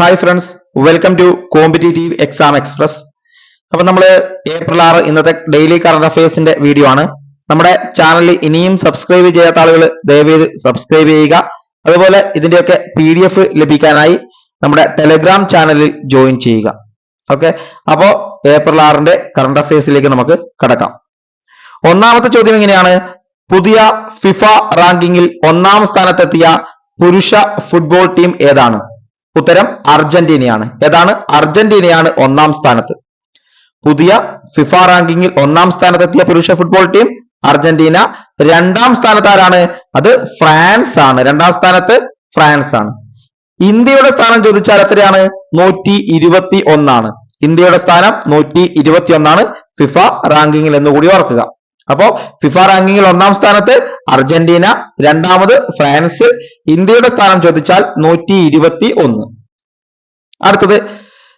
Hi friends welcome to competitive exam express അപ്പൊ നമ്മൾ April ആറ് ഇന്നത്തെ ഡെയിലി കറണ്ട് അഫയേഴ്സിന്റെ വീഡിയോ ആണ്. നമ്മുടെ ചാനലിൽ ഇനിയും സബ്സ്ക്രൈബ് ചെയ്യാത്ത ആളുകൾ ദയവേത് സബ്സ്ക്രൈബ് ചെയ്യുക. അതുപോലെ ഇതിന്റെയൊക്കെ പി ഡി എഫ് ലഭിക്കാനായി നമ്മുടെ ടെലഗ്രാം ചാനലിൽ ജോയിൻ ചെയ്യുക. ഓക്കെ അപ്പോ ഏപ്രിൽ ആറിന്റെ കറണ്ട് അഫയേഴ്സിലേക്ക് നമുക്ക് കടക്കാം. ഒന്നാമത്തെ ചോദ്യം എങ്ങനെയാണ്? പുതിയ ഫിഫ റാങ്കിങ്ങിൽ ഒന്നാം സ്ഥാനത്തെത്തിയ പുരുഷ ഫുട്ബോൾ ടീം ഏതാണ്? ഉത്തരം അർജന്റീനയാണ്. ഏതാണ്? അർജന്റീനയാണ് ഒന്നാം സ്ഥാനത്ത്. പുതിയ ഫിഫ റാങ്കിങ്ങിൽ ഒന്നാം സ്ഥാനത്തെത്തിയ പുരുഷ ഫുട്ബോൾ ടീം അർജന്റീന. രണ്ടാം സ്ഥാനത്ത് ആരാണ്? അത് ഫ്രാൻസ് ആണ് രണ്ടാം സ്ഥാനത്ത് ഫ്രാൻസ് ആണ് ഇന്ത്യയുടെ സ്ഥാനം ചോദിച്ചാൽ എത്രയാണ്? നൂറ്റി ഇരുപത്തി ഒന്നാണ് ഇന്ത്യയുടെ സ്ഥാനം നൂറ്റി ഇരുപത്തി ഒന്നാണ് ഫിഫ റാങ്കിങ്ങിൽ എന്ന് കൂടി ഓർക്കുക. അപ്പോ ഫിഫ റാങ്കിങ്ങിൽ ഒന്നാം സ്ഥാനത്ത് അർജന്റീന രണ്ടാമത് ഫ്രാൻസ് ഇന്ത്യയുടെ സ്ഥാനം ചോദിച്ചാൽ നൂറ്റി ഇരുപത്തി ഒന്ന് അടുത്തത്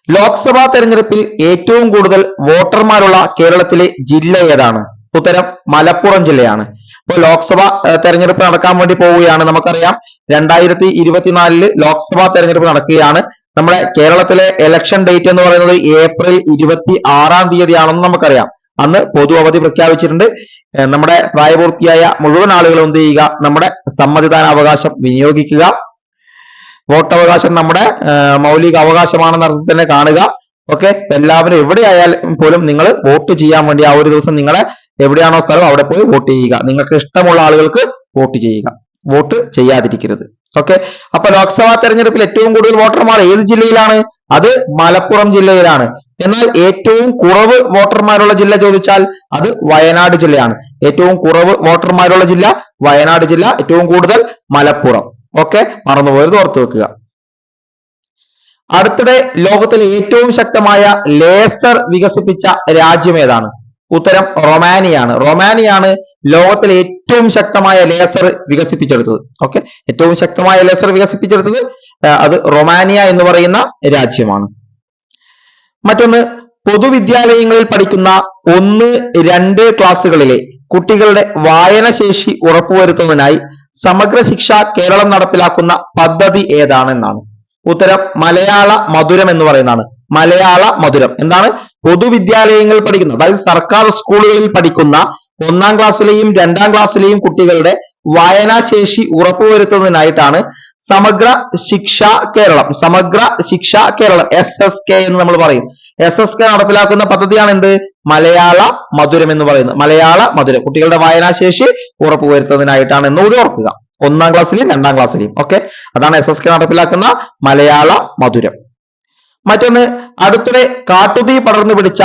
ലോക്സഭാ തെരഞ്ഞെടുപ്പിൽ ഏറ്റവും കൂടുതൽ വോട്ടർമാരുള്ള കേരളത്തിലെ ജില്ല ഏതാണ്? ഉത്തരം മലപ്പുറം ജില്ലയാണ്. അപ്പോൾ ലോക്സഭാ തെരഞ്ഞെടുപ്പ് നടക്കാൻ വേണ്ടി പോവുകയാണ്. നമുക്കറിയാം രണ്ടായിരത്തി ഇരുപത്തിനാലിൽ ലോക്സഭാ തെരഞ്ഞെടുപ്പ് നടക്കുകയാണ്. നമ്മുടെ കേരളത്തിലെ ഇലക്ഷൻ ഡേറ്റ് എന്ന് പറയുന്നത് ഏപ്രിൽ ഇരുപത്തി ആറാം തീയതിയാണെന്ന് നമുക്കറിയാം. അന്ന് പൊതു അവധി പ്രഖ്യാപിച്ചിട്ടുണ്ട്. നമ്മുടെ പ്രായപൂർത്തിയായ മുഴുവൻ ആളുകളും എന്ത് ചെയ്യുക? നമ്മുടെ സമ്മതിദാന അവകാശം വിനിയോഗിക്കുക. വോട്ടവകാശം നമ്മുടെ മൗലിക അവകാശമാണെന്ന അർത്ഥത്തിൽ തന്നെ കാണുക. ഓക്കെ? എല്ലാവരും എവിടെയായാലും പോലും നിങ്ങൾ വോട്ട് ചെയ്യാൻ വേണ്ടി ആ ഒരു ദിവസം നിങ്ങളെ എവിടെയാണോ സ്ഥലം അവിടെ പോയി വോട്ട് ചെയ്യുക. നിങ്ങൾക്ക് ഇഷ്ടമുള്ള ആളുകൾക്ക് വോട്ട് ചെയ്യുക. വോട്ട് ചെയ്യാതിരിക്കരുത്. ഓക്കെ അപ്പൊ ലോക്സഭാ തെരഞ്ഞെടുപ്പിൽ ഏറ്റവും കൂടുതൽ വോട്ടർമാർ ഏത് ജില്ലയിലാണ്? അത് മലപ്പുറം ജില്ലയിലാണ്. എന്നാൽ ഏറ്റവും കുറവ് വോട്ടർമാരുള്ള ജില്ല ചോദിച്ചാൽ അത് വയനാട് ജില്ലയാണ്. ഏറ്റവും കുറവ് വോട്ടർമാരുള്ള ജില്ല വയനാട് ജില്ല ഏറ്റവും കൂടുതൽ മലപ്പുറം. ഓക്കെ മറന്നുപോയത് ഓർത്തു വെക്കുക. അടുത്തിടെ ലോകത്തിലെ ഏറ്റവും ശക്തമായ ലേസർ വികസിപ്പിച്ച രാജ്യം ഏതാണ്? ഉത്തരം റൊമാനിയാണ്. റൊമാനിയാണ് ലോകത്തിലെ ഏറ്റവും ശക്തമായ ലേസർ വികസിപ്പിച്ചെടുത്തത്. ഓക്കെ ഏറ്റവും ശക്തമായ ലേസർ വികസിപ്പിച്ചെടുത്തത് അത് റൊമാനിയ എന്ന് പറയുന്ന രാജ്യമാണ്. മറ്റൊന്ന് പൊതുവിദ്യാലയങ്ങളിൽ പഠിക്കുന്ന ഒന്ന് രണ്ട് ക്ലാസ്സുകളിലെ കുട്ടികളുടെ വായനശേഷി ഉറപ്പുവരുത്തുന്നതിനായി സമഗ്ര ശിക്ഷ കേരളം നടപ്പിലാക്കുന്ന പദ്ധതി ഏതാണെന്നാണ്? ഉത്തരം മലയാള മധുരം എന്ന് പറയുന്നതാണ്. മലയാള മധുരം. എന്താണ്? പൊതുവിദ്യാലയങ്ങളിൽ പഠിക്കുന്ന അതായത് സർക്കാർ സ്കൂളുകളിൽ പഠിക്കുന്ന ഒന്നാം ക്ലാസ്സിലെയും രണ്ടാം ക്ലാസ്സിലെയും കുട്ടികളുടെ വായനാശേഷി ഉറപ്പുവരുത്തുന്നതിനായിട്ടാണ് സമഗ്ര ശിക്ഷ കേരളം. സമഗ്ര ശിക്ഷ കേരളം എസ് എസ് കെ എന്ന് നമ്മൾ പറയും. എസ് എസ് കെ നടപ്പിലാക്കുന്ന പദ്ധതിയാണ് എന്ത് മലയാള മധുരം എന്ന് പറയുന്നത്. മലയാള മധുരം. കുട്ടികളുടെ വായനാശേഷി ഉറപ്പുവരുത്തുന്നതിനായിട്ടാണ് എന്നുകൂടി ഓർക്കുക. ഒന്നാം ക്ലാസ്സിലെയും രണ്ടാം ക്ലാസ്സിലെയും. ഓക്കെ അതാണ് എസ് എസ് കെ നടപ്പിലാക്കുന്ന മലയാള മധുരം. മറ്റൊന്ന് അടുത്തിടെ കാട്ടുതീ പടർന്നു പിടിച്ച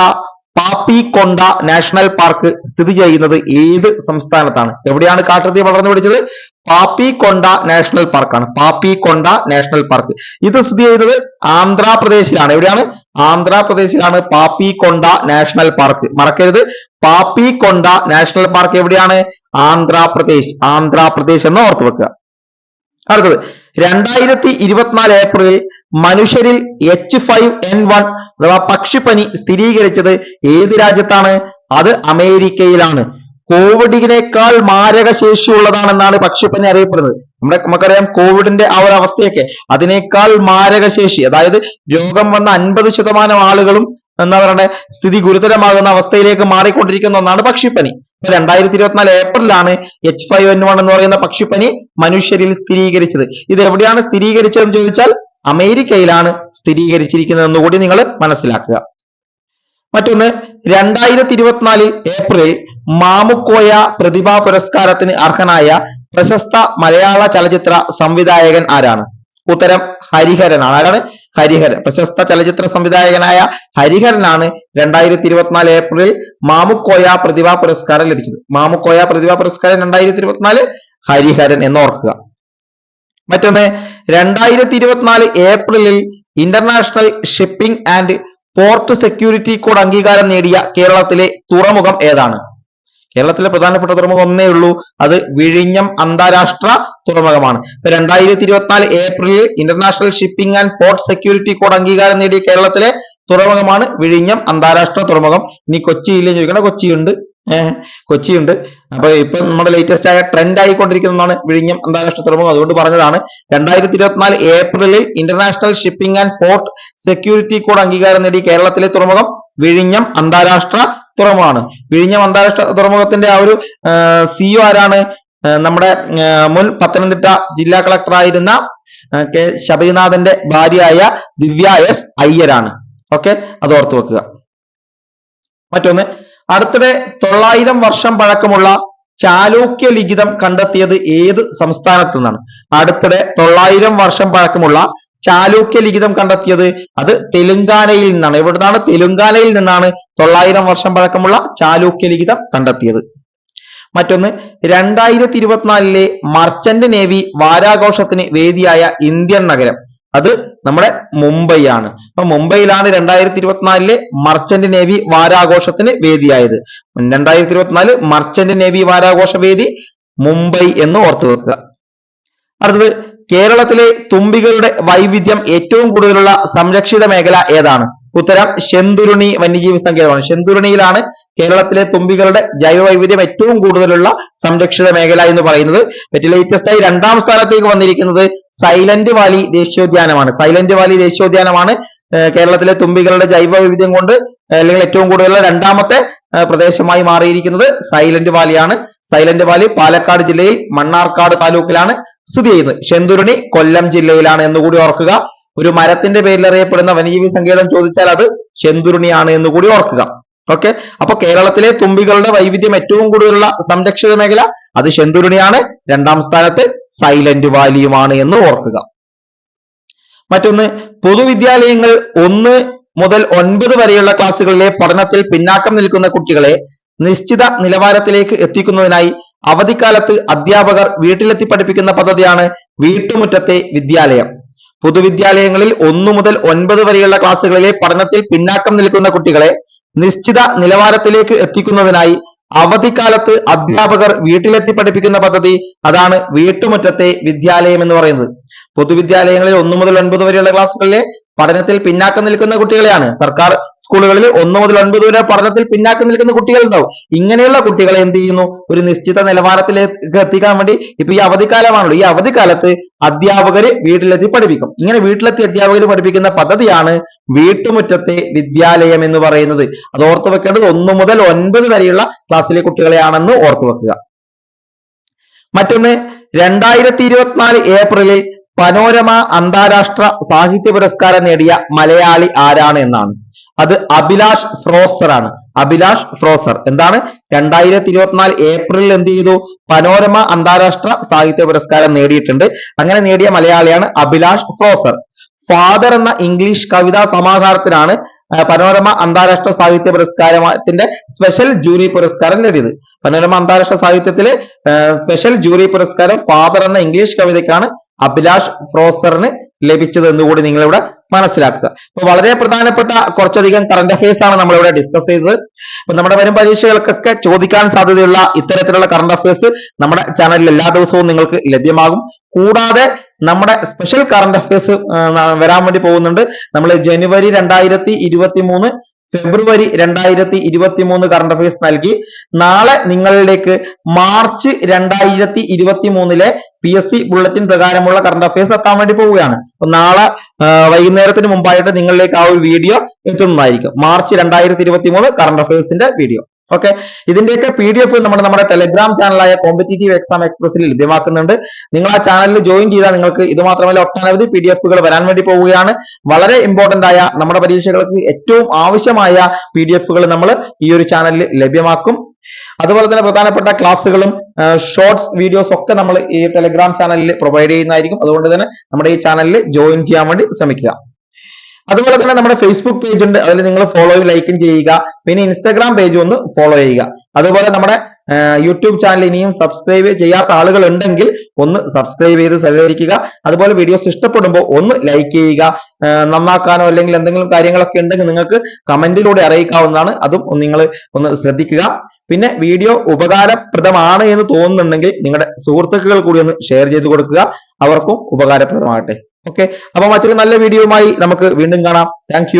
പാപ്പിക്കൊണ്ട നാഷണൽ പാർക്ക് സ്ഥിതി ചെയ്യുന്നത് ഏത് സംസ്ഥാനത്താണ്? എവിടെയാണ് കാട്ടുതീ വളർന്നു പിടിച്ചത്? പാപ്പിക്കൊണ്ട നാഷണൽ പാർക്കാണ്. Papikonda national park. ഇത് സ്ഥിതി ചെയ്യുന്നത് ആന്ധ്രാപ്രദേശിലാണ്. എവിടെയാണ്? ആന്ധ്രാപ്രദേശിലാണ് പാപ്പിക്കൊണ്ട നാഷണൽ പാർക്ക്. മറക്കരുത്. പാപ്പിക്കൊണ്ട നാഷണൽ പാർക്ക് എവിടെയാണ്? ആന്ധ്രാപ്രദേശ്. ആന്ധ്രാപ്രദേശ് എന്ന് ഓർത്തു വെക്കുക. അടുത്തത്. രണ്ടായിരത്തി ഇരുപത്തിനാല് ഏപ്രിലിൽ മനുഷ്യരിൽ എച്ച് ഫൈവ് എൻ വൺ അഥവാ പക്ഷിപ്പനി സ്ഥിരീകരിച്ചത് ഏത് രാജ്യത്താണ്? അത് അമേരിക്കയിലാണ്. കോവിഡിനേക്കാൾ മാരക ശേഷിയുള്ളതാണെന്നാണ് പക്ഷിപ്പനി അറിയപ്പെടുന്നത്. നമ്മുടെ നമുക്കറിയാം കോവിഡിന്റെ ആ ഒരു അവസ്ഥയൊക്കെ. അതിനേക്കാൾ മാരക ശേഷി അതായത് രോഗം വന്ന അൻപത് ശതമാനം ആളുകളും എന്താ പറയണ്ടേ സ്ഥിതി ഗുരുതരമാകുന്ന അവസ്ഥയിലേക്ക് മാറിക്കൊണ്ടിരിക്കുന്ന ഒന്നാണ് പക്ഷിപ്പനി. രണ്ടായിരത്തി ഇരുപത്തിനാല് ഏപ്രിലാണ് എച്ച് ഫൈവ് എൻ വൺ എന്ന് പറയുന്ന പക്ഷിപ്പനി മനുഷ്യരിൽ സ്ഥിരീകരിച്ചത്. ഇത് എവിടെയാണ് സ്ഥിരീകരിച്ചതെന്ന് ചോദിച്ചാൽ അമേരിക്കയിലാണ് സ്ഥിരീകരിച്ചിരിക്കുന്നത് എന്ന് കൂടി നിങ്ങൾ മനസ്സിലാക്കുക. മറ്റൊന്ന് രണ്ടായിരത്തി ഇരുപത്തിനാലിൽ ഏപ്രിൽ മാമുക്കോയ പ്രതിഭാ പുരസ്കാരത്തിന് അർഹനായ പ്രശസ്ത മലയാള ചലച്ചിത്ര സംവിധായകൻ ആരാണ്? ഉത്തരം ഹരിഹരനാണ്. ആരാണ്? ഹരിഹരൻ. പ്രശസ്ത ചലച്ചിത്ര സംവിധായകനായ ഹരിഹരനാണ് രണ്ടായിരത്തി ഇരുപത്തിനാല് ഏപ്രിൽ മാമുക്കോയ പ്രതിഭാ പുരസ്കാരം ലഭിച്ചത്. മാമുക്കോയ പ്രതിഭാ പുരസ്കാരം രണ്ടായിരത്തി ഇരുപത്തിനാല് ഹരിഹരൻ എന്ന് ഓർക്കുക മറ്റൊന്ന് രണ്ടായിരത്തി ഇരുപത്തിനാല് ഏപ്രിലിൽ international shipping and port security code അംഗീകാരം നേടിയ കേരളത്തിലെ തുറമുഖം ഏതാണ്? കേരളത്തിലെ പ്രധാനപ്പെട്ട തുറമുഖം ഒന്നേ ഉള്ളൂ. അത് വിഴിഞ്ഞം അന്താരാഷ്ട്ര തുറമുഖമാണ്. രണ്ടായിരത്തി ഇരുപത്തിനാല് ഏപ്രിലിൽ international shipping and port security code അംഗീകാരം നേടിയ കേരളത്തിലെ തുറമുഖമാണ് വിഴിഞ്ഞം അന്താരാഷ്ട്ര തുറമുഖം. ഇനി കൊച്ചിയില്ലേ ചോദിക്കണം? കൊച്ചിയുണ്ട്. കൊച്ചിയുണ്ട്. അപ്പൊ ഇപ്പൊ നമ്മുടെ ലേറ്റസ്റ്റ് ആയ ട്രെൻഡ് ആയിക്കൊണ്ടിരിക്കുന്നതാണ് വിഴിഞ്ഞം അന്താരാഷ്ട്ര തുറമുഖം. അതുകൊണ്ട് പറഞ്ഞതാണ് രണ്ടായിരത്തി ഇരുപത്തിനാല് ഏപ്രിലിൽ international shipping and port security code അംഗീകാരം നേടി കേരളത്തിലെ തുറമുഖം വിഴിഞ്ഞം അന്താരാഷ്ട്ര തുറമുഖമാണ്. വിഴിഞ്ഞം അന്താരാഷ്ട്ര തുറമുഖത്തിന്റെ ആ ഒരു സിഇഒ ആരാണ്? നമ്മുടെ മുൻ പത്തനംതിട്ട ജില്ലാ കളക്ടറായിരുന്ന കെ. ശബരിനാഥന്റെ ഭാര്യയായ ദിവ്യ എസ് അയ്യരാണ്. ഓക്കെ അത് ഓർത്തു വെക്കുക. മറ്റൊന്ന് അടുത്തിടെ തൊള്ളായിരം വർഷം പഴക്കമുള്ള ചാലൂക്യ ലിഖിതം കണ്ടെത്തിയത് ഏത് സംസ്ഥാനത്തു നിന്നാണ്? അടുത്തിടെ തൊള്ളായിരം വർഷം പഴക്കമുള്ള ചാലൂക്യ ലിഖിതം കണ്ടെത്തിയത് അത് തെലുങ്കാനയിൽ നിന്നാണ്. എവിടുന്നാണ്? തെലുങ്കാനയിൽ നിന്നാണ് തൊള്ളായിരം വർഷം പഴക്കമുള്ള ചാലൂക്യ ലിഖിതം കണ്ടെത്തിയത്. മറ്റൊന്ന് രണ്ടായിരത്തി ഇരുപത്തിനാലിലെ മർച്ചന്റ് നേവി വാരാഘോഷത്തിന് വേദിയായ ഇന്ത്യൻ നഗരം. അത് നമ്മുടെ മുംബൈ ആണ് അപ്പൊ മുംബൈയിലാണ് രണ്ടായിരത്തി ഇരുപത്തിനാലിലെ മർച്ചന്റ് നേവി വാരാഘോഷത്തിന് വേദിയായത്. രണ്ടായിരത്തി ഇരുപത്തിനാല് മർച്ചന്റ് നേവി വാരാഘോഷ വേദി മുംബൈ എന്ന് ഓർത്തു വെക്കുക. അടുത്തത് കേരളത്തിലെ തുമ്പികളുടെ വൈവിധ്യം ഏറ്റവും കൂടുതലുള്ള സംരക്ഷിത മേഖല ഏതാണ്? ഉത്തരം ശെന്തുരുണി വന്യജീവി സങ്കേതമാണ്. ശെന്തുരുണിയിലാണ് കേരളത്തിലെ തുമ്പികളുടെ ജൈവ വൈവിധ്യം ഏറ്റവും കൂടുതലുള്ള സംരക്ഷിത മേഖല എന്ന് പറയുന്നത്. ലേറ്റസ്റ്റ് ആയി രണ്ടാം സ്ഥാനത്തേക്ക് വന്നിരിക്കുന്നത് സൈലന്റ് വാലി ദേശീയോദ്യാനമാണ്. സൈലന്റ് വാലി ദേശീയോദ്യാനമാണ് കേരളത്തിലെ തുമ്പികളുടെ ജൈവ വൈവിധ്യം കൊണ്ട് അല്ലെങ്കിൽ ഏറ്റവും കൂടുതലുള്ള രണ്ടാമത്തെ പ്രദേശമായി മാറിയിരിക്കുന്നത് സൈലന്റ് വാലിയാണ്. സൈലന്റ് വാലി പാലക്കാട് ജില്ലയിൽ മണ്ണാർക്കാട് താലൂക്കിലാണ് സ്ഥിതി ചെയ്യുന്നത്. ശെന്തുരുണി കൊല്ലം ജില്ലയിലാണ് എന്നുകൂടി ഓർക്കുക. ഒരു മരത്തിന്റെ പേരിൽ അറിയപ്പെടുന്ന വന്യജീവി സങ്കേതം ചോദിച്ചാൽ അത് ശെന്തുരുണിയാണ് എന്നുകൂടി ഓർക്കുക. ഓക്കെ? അപ്പൊ കേരളത്തിലെ തുമ്പികളുടെ വൈവിധ്യം ഏറ്റവും കൂടുതലുള്ള സംരക്ഷിത മേഖല അത് ശെന്തുരുണിയാണ് രണ്ടാം സ്ഥാനത്ത് സൈലന്റ് വാലിയുമാണ് എന്ന് ഓർക്കുക. മറ്റൊന്ന് പൊതുവിദ്യാലയങ്ങൾ ഒന്ന് മുതൽ ഒൻപത് വരെയുള്ള ക്ലാസ്സുകളിലെ പഠനത്തിൽ പിന്നാക്കം നിൽക്കുന്ന കുട്ടികളെ നിശ്ചിത നിലവാരത്തിലേക്ക് എത്തിക്കുന്നതിനായി അവധിക്കാലത്ത് അധ്യാപകർ വീട്ടിലെത്തി പഠിപ്പിക്കുന്ന പദ്ധതിയാണ് വീട്ടുമുറ്റത്തെ വിദ്യാലയം. പൊതുവിദ്യാലയങ്ങളിൽ ഒന്നു മുതൽ ഒൻപത് വരെയുള്ള ക്ലാസ്സുകളിലെ പഠനത്തിൽ പിന്നാക്കം നിൽക്കുന്ന കുട്ടികളെ നിശ്ചിത നിലവാരത്തിലേക്ക് എത്തിക്കുന്നതിനായി അവധിക്കാലത്ത് അധ്യാപകർ വീട്ടിലെത്തി പഠിപ്പിക്കുന്ന പദ്ധതി അതാണ് വീട്ടുമുറ്റത്തെ വിദ്യാലയം എന്ന് പറയുന്നത്. പൊതുവിദ്യാലയങ്ങളിൽ ഒന്നു മുതൽ ഒൻപത് വരെയുള്ള ക്ലാസ്സുകളിലെ പഠനത്തിൽ പിന്നാക്കം നിൽക്കുന്ന കുട്ടികളെയാണ്. സർക്കാർ സ്കൂളുകളിൽ ഒന്ന് മുതൽ ഒൻപത് വരെ പഠനത്തിൽ പിന്നാക്കം നിൽക്കുന്ന കുട്ടികൾ ഉണ്ടാവും ഇങ്ങനെയുള്ള കുട്ടികളെ എന്ത് ചെയ്യുന്നു? ഒരു നിശ്ചിത നിലവാരത്തിലേക്ക് എത്തിക്കാൻ വേണ്ടി ഇപ്പൊ ഈ അവധിക്കാലമാണല്ലോ. ഈ അവധിക്കാലത്ത് അധ്യാപകര് വീട്ടിലെത്തി പഠിപ്പിക്കും. ഇങ്ങനെ വീട്ടിലെത്തി അധ്യാപകർ പഠിപ്പിക്കുന്ന പദ്ധതിയാണ് വീട്ടുമുറ്റത്തെ വിദ്യാലയം എന്ന് പറയുന്നത്. അത് ഓർത്തു വെക്കേണ്ടത് ഒന്ന് മുതൽ ഒൻപത് വരെയുള്ള ക്ലാസ്സിലെ കുട്ടികളെയാണെന്ന് ഓർത്തു വെക്കുക. മറ്റൊന്ന് രണ്ടായിരത്തി ഇരുപത്തിനാല് ഏപ്രിലിൽ പനോരമ അന്താരാഷ്ട്ര സാഹിത്യ പുരസ്കാരം നേടിയ മലയാളി ആരാണ് എന്നാണ്. അത് അഭിലാഷ് ഫ്രോസർ ആണ്. അഭിലാഷ് ഫ്രോസർ. എന്താണ്? രണ്ടായിരത്തി ഇരുപത്തിനാല് ഏപ്രിലിൽ എന്ത് ചെയ്തു? പനോരമ അന്താരാഷ്ട്ര സാഹിത്യ പുരസ്കാരം നേടിയിട്ടുണ്ട്. അങ്ങനെ നേടിയ മലയാളിയാണ് അഭിലാഷ് ഫ്രോസർ. ഫാദർ എന്ന ഇംഗ്ലീഷ് കവിതാ സമാഹാരത്തിനാണ് പനോരമ അന്താരാഷ്ട്ര സാഹിത്യ പുരസ്കാരത്തിന്റെ സ്പെഷ്യൽ ജൂറി പുരസ്കാരം നേടിയത്. പനോരമ അന്താരാഷ്ട്ര സാഹിത്യത്തിലെ സ്പെഷ്യൽ ജൂറി പുരസ്കാരം ഫാദർ എന്ന ഇംഗ്ലീഷ് കവിതയ്ക്കാണ് അഭിലാഷ് ഫ്രോസറിന് ലഭിച്ചത് എന്നുകൂടി നിങ്ങൾ ഇവിടെ മനസ്സിലാക്കുക. അപ്പൊ വളരെ പ്രധാനപ്പെട്ട കുറച്ചധികം കറന്റ് അഫയേഴ്സ് ആണ് നമ്മൾ ഇവിടെ ഡിസ്കസ് ചെയ്തത്. അപ്പൊ നമ്മുടെ വരും പരീക്ഷകൾക്കൊക്കെ ചോദിക്കാൻ സാധ്യതയുള്ള ഇത്തരത്തിലുള്ള കറന്റ് അഫയേഴ്സ് നമ്മുടെ ചാനലിൽ എല്ലാ ദിവസവും നിങ്ങൾക്ക് ലഭ്യമാകും. കൂടാതെ നമ്മുടെ സ്പെഷ്യൽ കറന്റ് അഫയേഴ്സ് വരാൻ വേണ്ടി പോകുന്നുണ്ട്. നമ്മൾ ജനുവരി രണ്ടായിരത്തി ഇരുപത്തി മൂന്ന് ഫെബ്രുവരി രണ്ടായിരത്തി ഇരുപത്തി മൂന്ന് കറണ്ട് അഫയേഴ്സ് നൽകി. നാളെ നിങ്ങളിലേക്ക് മാർച്ച് രണ്ടായിരത്തി ഇരുപത്തി മൂന്നിലെ പി എസ് സി ബുള്ളറ്റിൻ പ്രകാരമുള്ള കറണ്ട് അഫയേഴ്സ് എത്താൻ വേണ്ടി പോവുകയാണ്. നാളെ വൈകുന്നേരത്തിന് മുമ്പായിട്ട് നിങ്ങളിലേക്ക് ആ ഒരു വീഡിയോ എത്തുന്നതായിരിക്കും. മാർച്ച് രണ്ടായിരത്തി ഇരുപത്തി മൂന്ന് കറണ്ട് അഫയേഴ്സിന്റെ വീഡിയോ ഓക്കെ ഇതിന്റെയൊക്കെ പി ഡി എഫ് നമ്മൾ നമ്മുടെ ടെലഗ്രാം ചാനലായ കോമ്പറ്റേറ്റീവ് എക്സാം എക്സ്പ്രസിൽ ലഭ്യമാക്കുന്നുണ്ട്. നിങ്ങൾ ആ ചാനലിൽ ജോയിൻ ചെയ്താൽ നിങ്ങൾക്ക് ഇത് മാത്രമല്ല ഒട്ടനവധി പി ഡി എഫുകൾ വരാൻ വേണ്ടി പോവുകയാണ്. വളരെ ഇമ്പോർട്ടന്റ് ആയ നമ്മുടെ പരീക്ഷകൾക്ക് ഏറ്റവും ആവശ്യമായ പി ഡി എഫുകൾ നമ്മൾ ഈ ഒരു ചാനലിൽ ലഭ്യമാക്കും. അതുപോലെ തന്നെ പ്രധാനപ്പെട്ട ക്ലാസ്സുകളും ഷോർട്സ് വീഡിയോസ് ഒക്കെ നമ്മൾ ഈ ടെലിഗ്രാം ചാനലിൽ പ്രൊവൈഡ് ചെയ്യുന്നതായിരിക്കും. അതുകൊണ്ട് തന്നെ നമ്മുടെ ഈ ചാനലിൽ ജോയിൻ ചെയ്യാൻ വേണ്ടി ശ്രമിക്കുക. അതുപോലെ തന്നെ നമ്മുടെ ഫേസ്ബുക്ക് പേജ് ഉണ്ട്. അതിൽ നിങ്ങൾ ഫോളോയും ലൈക്കും ചെയ്യുക. പിന്നെ ഇൻസ്റ്റാഗ്രാം പേജ് ഒന്ന് ഫോളോ ചെയ്യുക. അതുപോലെ നമ്മുടെ യൂട്യൂബ് ചാനൽ ഇനിയും സബ്സ്ക്രൈബ് ചെയ്യാത്ത ആളുകൾ ഉണ്ടെങ്കിൽ ഒന്ന് സബ്സ്ക്രൈബ് ചെയ്ത് സഹകരിക്കുക. അതുപോലെ വീഡിയോസ് ഇഷ്ടപ്പെടുമ്പോൾ ഒന്ന് ലൈക്ക് ചെയ്യുക. നന്നാക്കാനോ അല്ലെങ്കിൽ എന്തെങ്കിലും കാര്യങ്ങളൊക്കെ ഉണ്ടെങ്കിൽ നിങ്ങൾക്ക് കമന്റിലൂടെ അറിയിക്കാവുന്നതാണ്. അതും നിങ്ങൾ ഒന്ന് ശ്രദ്ധിക്കുക. പിന്നെ വീഡിയോ ഉപകാരപ്രദമാണ് എന്ന് തോന്നുന്നുണ്ടെങ്കിൽ നിങ്ങളുടെ സുഹൃത്തുക്കൾ കൂടി ഒന്ന് ഷെയർ ചെയ്ത് കൊടുക്കുക. അവർക്കും ഉപകാരപ്രദമാകട്ടെ. ഓക്കെ അപ്പൊ മറ്റൊരു നല്ല വീഡിയോയുമായി നമുക്ക് വീണ്ടും കാണാം. താങ്ക്